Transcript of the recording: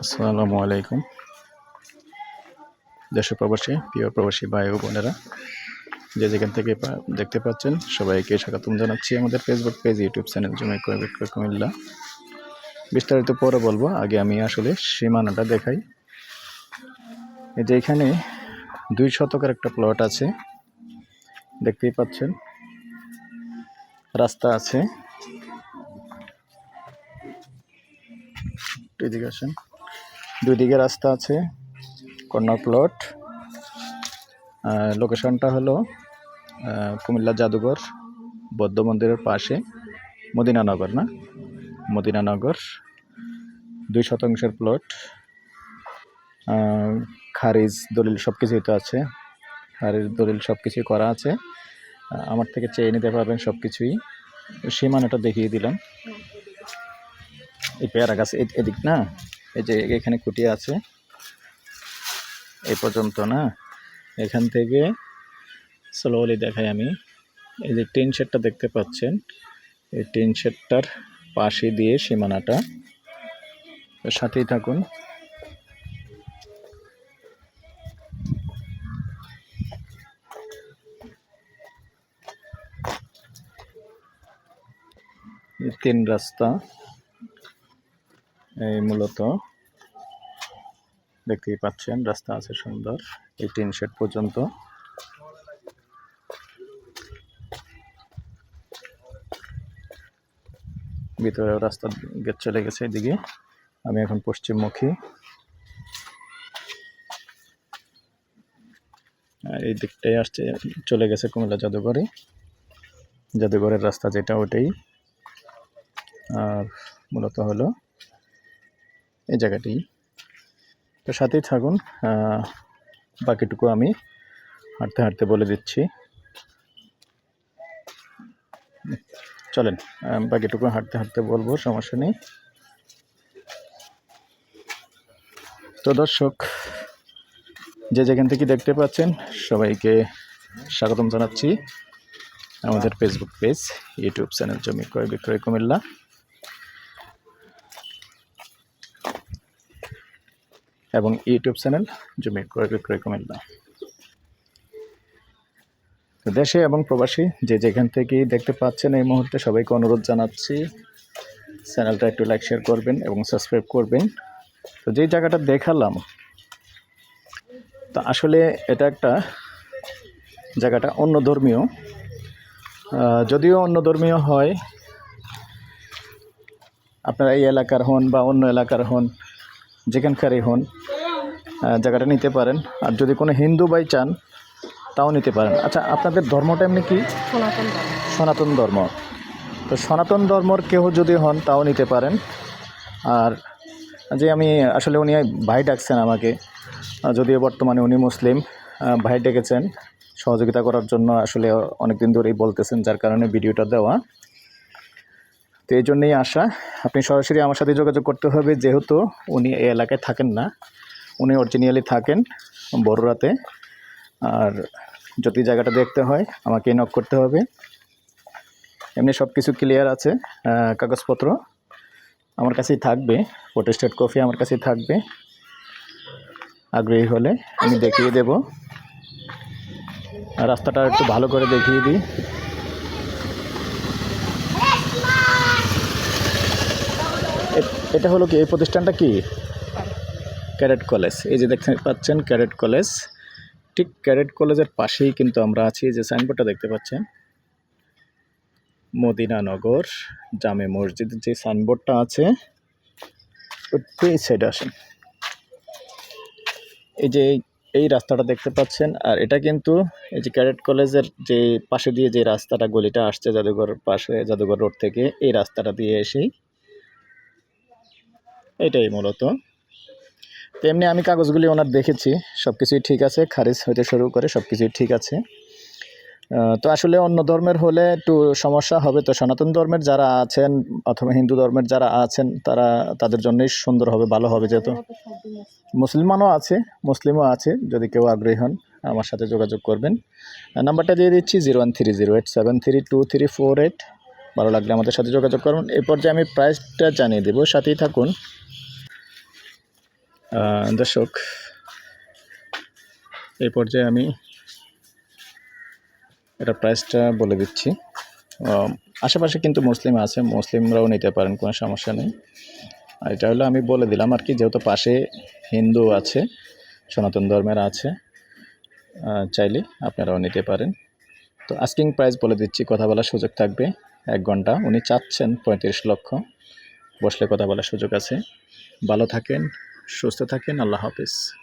আসসালামু আলাইকুম। দেশ প্রবাসী প্রিয় প্রবাসী ভাই ও বোনেরা যে যেখান থেকে দেখতে পাচ্ছেন সবাইকে স্বাগতম জানাচ্ছি আমাদের ফেসবুক পেজ ইউটিউব চ্যানেল জমি কুমিল্লা বিস্তারিত পরে বলব আগে আমি আসলে সীমানাটা দেখাই। এই যে এখানে দুই শতকের একটা প্লট আছে দেখতেই পাচ্ছেন। রাস্তা আছে। এদিকে আসেন। দুই দিকে রাস্তা আছে, কর্নার প্লট। লোকেশনটা হলো কুমিল্লা জাদুঘর, বৌদ্ধ মন্দিরের পাশে। মদিনানগর না? মদিনানগর দুই শতাংশের প্লট। খারিজ, দলিল সব কিছুই তো আছে। খারিজ, দলিল সব কিছুই করা আছে। আমার থেকে চেয়ে নিতে পারবেন সব কিছুই সীমানাটা দেখিয়ে দিলাম। এই পেয়ারা গাছ এ- এদিক না? এই যে এখানে খুঁটি আছে। এই পর্যন্ত না? এখান থেকে স্লোলি দেখাই আমি। এই যে টিন শেডটা দেখতে পাচ্ছেন, এই টিন শেডটার পাশে দিয়ে সীমানাটা। সাথেই থাকুন। তিন রাস্তা। এই মূলত দেখতেই পাচ্ছেন, রাস্তা আছে সুন্দর, এই টিন শেড পর্যন্ত। ভিতরেও রাস্তা গেট চলে গেছে এদিকে। আমি এখন পশ্চিমমুখী। এই দিকটাই আসছে, চলে গেছে কুমিল্লা জাদুঘরে। জাদুঘরের রাস্তা যেটা ওটাই। আর মূলত হলো এই জায়গাটি। তো সাথেই থাকুন বাকিটুকু আমি হাঁটতে হাঁটতে বলে দিচ্ছি। চলেন বাকিটুকু হাঁটতে হাঁটতে বলব, সমস্যা নেই। তো দর্শক, যে যেখান থেকে দেখতে পাচ্ছেন, সবাইকে স্বাগতম জানাচ্ছি। আমাদের ফেসবুক পেজ ইউটিউব চ্যানেল জমি ক্রয় বিক্রয় কুমিল্লা। এবং ইউটিউব চ্যানেল জমি ক্রয় বিক্রয় তো দেশে এবং প্রবাসী যে যেখান থেকে দেখতে পাচ্ছেন এই মুহূর্তে সবাইকে অনুরোধ জানাচ্ছি, চ্যানেলটা একটু লাইক শেয়ার করবেন এবং সাবস্ক্রাইব করবেন। তো যেই জায়গাটা দেখালাম, তো আসলে এটা একটা জায়গাটা অন্য ধর্মীয়। যদিও অন্য ধর্মীয় হয়, আপনারা এই এলাকার হন বা অন্য এলাকার হন যেখানকারই হন জায়গাটা নিতে পারেন। আর যদি কোনো হিন্দু বাই চান তাও নিতে পারেন। আচ্ছা আপনাদের ধর্মটা এমনি কি? সনাতন ধর্ম। সনাতন ধর্ম। তো সনাতন ধর্মর কেউ যদি হন তাও নিতে পারেন। আর যে আমি আসলে উনি ভাই ডাকছেন আমাকে যদিও বর্তমানে উনি মুসলিম ভাই ডেকেছেন। সহযোগিতা করার জন্য আসলে অনেক দিন ধরেই বলতেছেন যার কারণে ভিডিওটা দেওয়া। তো এই জন্যেই আসা আপনি সরাসরি আমার সাথে যোগাযোগ করতে হবে যেহেতু উনি এই এলাকায় থাকেন না। উনি অরিজিনালি থাকেন বড়রাতে। আর যদি জায়গাটা দেখতে হয় আমাকে নক করতে হবে। এমনি সব কিছু ক্লিয়ার আছে কাগজপত্র আমার কাছেই থাকবে ফটোস্টেট কফি আমার কাছেই থাকবে। আগ্রহী হলে আমি দেখিয়ে দেব। রাস্তাটা একটু ভালো করে দেখিয়ে দিই। এটা হলো কি, এই প্রতিষ্ঠানটা কি? Cadet college. এই যে দেখতে পাচ্ছেন, ক্যাডেট কলেজ। ঠিক ক্যাডেট কলেজের পাশেই কিন্তু আমরা আছি যে সাইনবোর্ডটা দেখতে পাচ্ছেন। মদিনানগর জামে মসজিদের যে সাইনবোর্ডটা আছে এই সাইডে আসেন। এই যে এই- এই রাস্তাটা দেখতে পাচ্ছেন, আর এটা কিন্তু এই যে ক্যাডেট কলেজের যে পাশে দিয়ে যে রাস্তাটা, গলিটা আসছে জাদুঘর পাশে, জাদুঘর রোড থেকে, এই রাস্তাটা দিয়ে এসেই এটাই মূলত। তো এমনি আমি কাগজগুলি ওনার দেখেছি সব কিছুই ঠিক আছে, খারিজ হইতে শুরু করে সব কিছুই ঠিক আছে। তো আসলে অন্য ধর্মের হলে একটু সমস্যা হবে, তো সনাতন ধর্মের যারা আছেন অথবা হিন্দু ধর্মের যারা আছেন, তারা তাদের জন্যই সুন্দর হবে, ভালো হবে যেহেতু। মুসলমানও আছে, মুসলিমও আছে, যদি কেউ আগ্রহী হন আমার সাথে যোগাযোগ করবেন। নাম্বারটা দিয়ে দিচ্ছি zero one three zero eight seven three two three four eight. ভালো লাগলে আমাদের সাথে যোগাযোগ করুন। এই পর্যায়ে আমি প্রাইসটা জানিয়ে দেবো। সাথেই থাকুন। দর্শক এই পর্যায়ে আমি এটা প্রাইসটা বলে দিচ্ছি। আশেপাশে কিন্তু মুসলিম আছে। মুসলিমরাও নিতে পারেন, কোনো সমস্যা নেই। এটা হলো আমি বলে দিলাম আর কি, যেহেতু পাশে হিন্দু আছে, সনাতন ধর্মের আছে চাইলে আপনারাও নিতে পারেন। তো আস্কিং প্রাইস বলে দিচ্ছি, কথা বলার সুযোগ থাকবে, এক ঘণ্টা। উনি চাচ্ছেন পঁয়ত্রিশ লক্ষ। বসলে কথা বলার সুযোগ আছে। ভালো থাকেন, সুস্থ থাকেন, আল্লাহ হাফিজ।